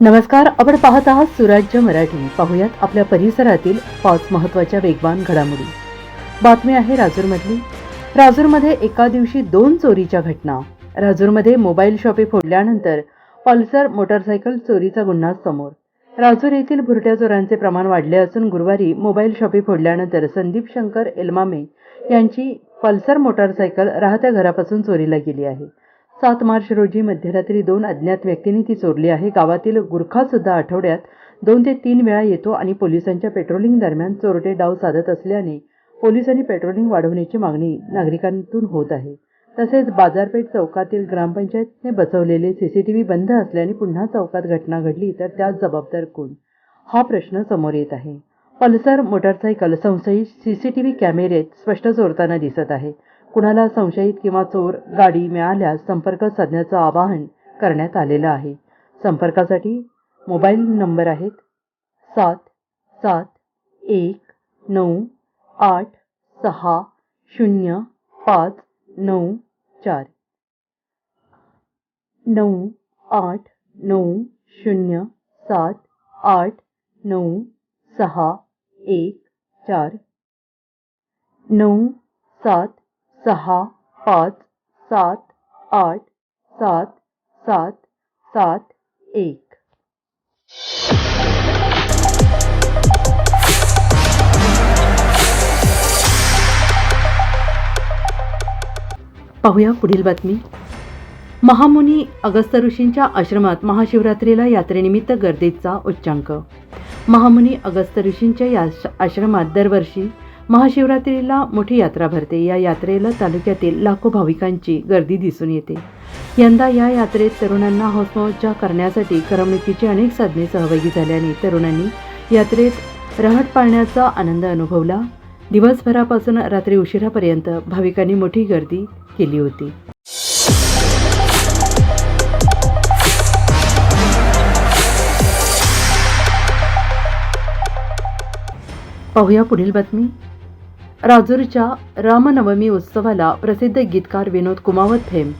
नमस्कार आपण पाहत आहात सुराज्य मराठी. पाहुयात आपल्या परिसरातील पाच महत्त्वाच्या वेगवान घडामोडी. बातमी आहे राजूरमधली. राजूरमध्ये एका दिवशी दोन चोरीच्या घटना. राजूरमध्ये मोबाईल शॉपे फोडल्यानंतर पल्सर मोटारसायकल चोरीचा गुन्हा समोर. राजूर येथील भुरट्या चोरांचे प्रमाण वाढले असून गुरुवारी मोबाईल शॉपे फोडल्यानंतर संदीप शंकर एलमामे यांची पल्सर मोटारसायकल राहत्या घरापासून चोरीला गेली आहे. सात मार्च रोजी मध्यरात्री दोन अज्ञात व्यक्तींनी ती चोरली आहे. गावातील गुरखासुद्धा आठवड्यात दोन ते तीन वेळा येतो आणि पोलिसांच्या पेट्रोलिंग दरम्यान चोरटे डाव साधत असल्याने पोलिसांनी पेट्रोलिंग वाढवण्याची मागणी नागरिकांतून होत आहे. तसेच बाजारपेठ चौकातील ग्रामपंचायतने बसवलेले सीसीटीव्ही बंद असल्याने पुन्हा चौकात घटना घडली तर त्यात जबाबदार कोण? हा प्रश्न समोर येत आहे. पल्सर मोटारसायकल संशयित सीसीटीव्ही कॅमेरेत स्पष्ट चोरताना दिसत आहे. कुणाला संशयित किंवा चोर गाडी मिळाल्यास संपर्क साधण्याचं आवाहन करण्यात आलेलं आहे. संपर्कासाठी मोबाईल नंबर आहेत सात सात एक नऊ आठ सहा शून्य पाच नऊ चार. नऊ आठ नऊ शून्य सात आठ नऊ सहा एक चार. नऊ सात सहा पाच सात आठ सात सात सात एक. पाहूया पुढील बातमी. महामुनी अगस्त ऋषींच्या आश्रमात महाशिवरात्रीला यात्रेनिमित्त गर्दीचा उच्चांक. महामुनी अगस्त ऋषींच्या या आश्रमात दरवर्षी महाशिवरात्रीला मोठी यात्रा भरते. या यात्रेला तालुक्यातील लाखो भाविकांची गर्दी दिसून येते. यंदा या यात्रेत तरुणांना हौसमौजा करण्यासाठी करमणुकीची अनेक साधने सहभागी झाल्याने तरुणांनी यात्रेत रहट पाळण्याचा आनंद अनुभवला. दिवसभरापासून रात्री उशिरापर्यंत भाविकांनी मोठी गर्दी केली होती. पाहूया पुढील बातमी. राजूरच्या रामनवमी उत्सवाला प्रसिद्ध गीतकार विनोद कुमावत फेम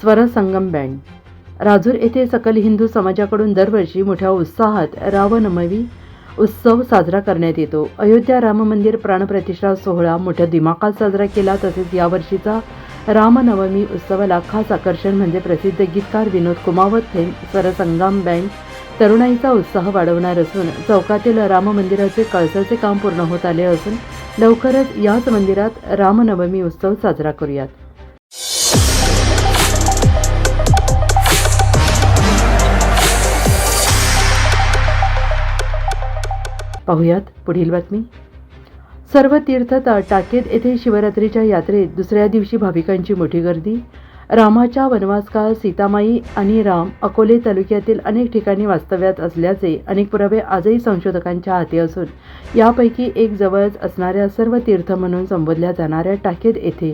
स्वरसंगम बँड राजूर येथे सकल हिंदू समाजाकडून दरवर्षी मोठ्या उत्साहात रामनवमी उत्सव साजरा करण्यात येतो. अयोध्या राम मंदिर प्राणप्रतिष्ठा सोहळा मोठ्या दिमाखात साजरा केला तसेच यावर्षीचा रामनवमी उत्सवाला खास आकर्षण म्हणजे प्रसिद्ध गीतकार विनोद कुमावत फेम स्वरसंगम बँड तरुणाईचा उत्साह वाढवणार असून चौकातील राम मंदिराचे कळसाचे काम पूर्ण होत आले असून लवकरच याच मंदिरात रामनवमी उत्सव साजरा करूयात. पाहुयात पुढील बातमी. सर्व तीर्थता टाकेत येथे शिवरात्रीच्या यात्रेत दुसऱ्या दिवशी भाविकांची मोठी गर्दी. रामाच्या वनवासकाळ सीतामाई आणि राम अकोले तालुक्यातील अनेक ठिकाणी वास्तव्यात असल्याचे अनेक पुरावे आजही संशोधकांच्या हाती असून यापैकी एक जवळच असणाऱ्या सर्व तीर्थ म्हणून संबोधल्या जाणाऱ्या टाकेत येथे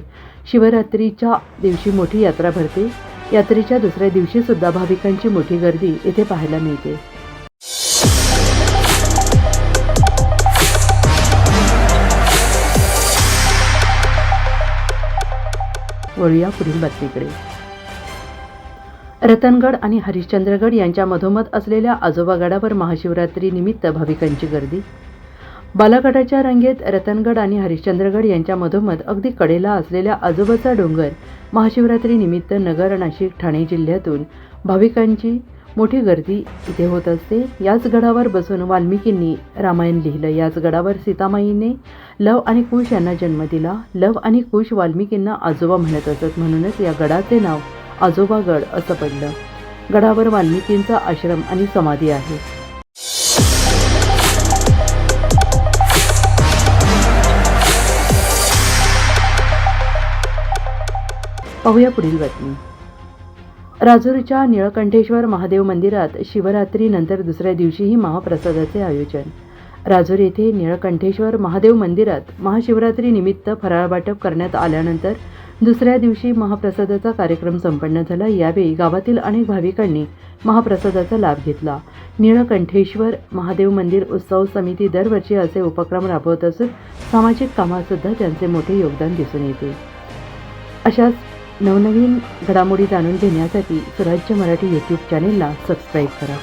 शिवरात्रीच्या दिवशी मोठी यात्रा भरते. यात्रेच्या दुसऱ्या दिवशीसुद्धा भाविकांची मोठी गर्दी येथे पाहायला मिळते. वळूया पुढील बातमीकडे. रतनगड आणि हरिश्चंद्रगड यांच्या मधोमध असलेल्या आजोबा गडावर महाशिवरात्री निमित्त भाविकांची गर्दी. बालाघाटाच्या रांगेत रतनगड आणि हरिश्चंद्रगड यांच्या मधोमध अगदी कडेला असलेल्या आजोबाचा डोंगर महाशिवरात्री निमित्त नगर नाशिक ठाणे जिल्ह्यातून भाविकांची मोठी गर्दी इथे होत असते. याच गडावर बसून वाल्मिकींनी रामायण लिहिलं. याच गडावर सीतामाईने लव आणि कुश यांना जन्म दिला. लव आणि कुश वाल्मिकींना आजोबा म्हणत असत. म्हणूनच या गडाचे नाव आजोबा गड असं पडलं. गडावर वाल्मिकींचा आश्रम आणि समाधी आहे. पाहूया पुढील बातमी. राजूरच्या निळकंठेश्वर महादेव मंदिरात शिवरात्रीनंतर दुसऱ्या दिवशीही महाप्रसादाचे आयोजन. राजूर येथे निळकंठेश्वर महादेव मंदिरात महाशिवरात्रीनिमित्त फराळ वाटप करण्यात आल्यानंतर दुसऱ्या दिवशी महाप्रसादाचा कार्यक्रम संपन्न झाला. यावेळी गावातील अनेक भाविकांनी महाप्रसादाचा लाभ घेतला. निळकंठेश्वर महादेव मंदिर उत्सव समिती दरवर्षी असे उपक्रम राबवत असून सामाजिक कामातसुद्धा त्यांचे मोठे योगदान दिसून येते. अशाच नवनवीन घडामोडी जाणून घेण्यासाठी स्वराज्य मराठी यूट्यूब चॅनेलला सबस्क्राईब करा.